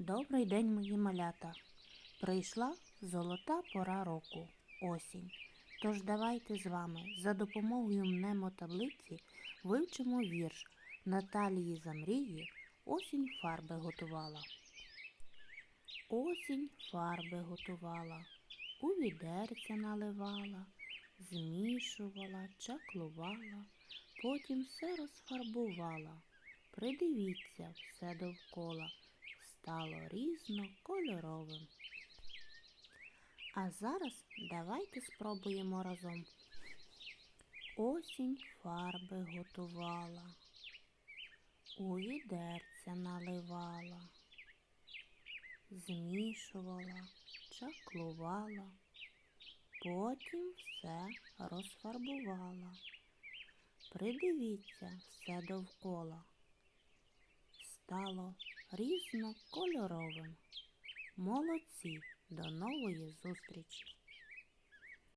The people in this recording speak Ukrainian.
Добрий день, мої малята. Прийшла золота пора року, осінь. Тож давайте з вами за допомогою мнемотаблиці вивчимо вірш Наталії Замрії Осінь фарби готувала. Осінь фарби готувала, у відерця наливала, змішувала, чаклувала, потім все розфарбувала. Придивіться все довкола, стало різнокольоровим. А зараз давайте спробуємо разом. Осінь фарби готувала, у відерця наливала, змішувала, чаклувала, потім все розфарбувала. Придивіться все довкола. Стало різнокольоровим. Молодці! До нової зустрічі!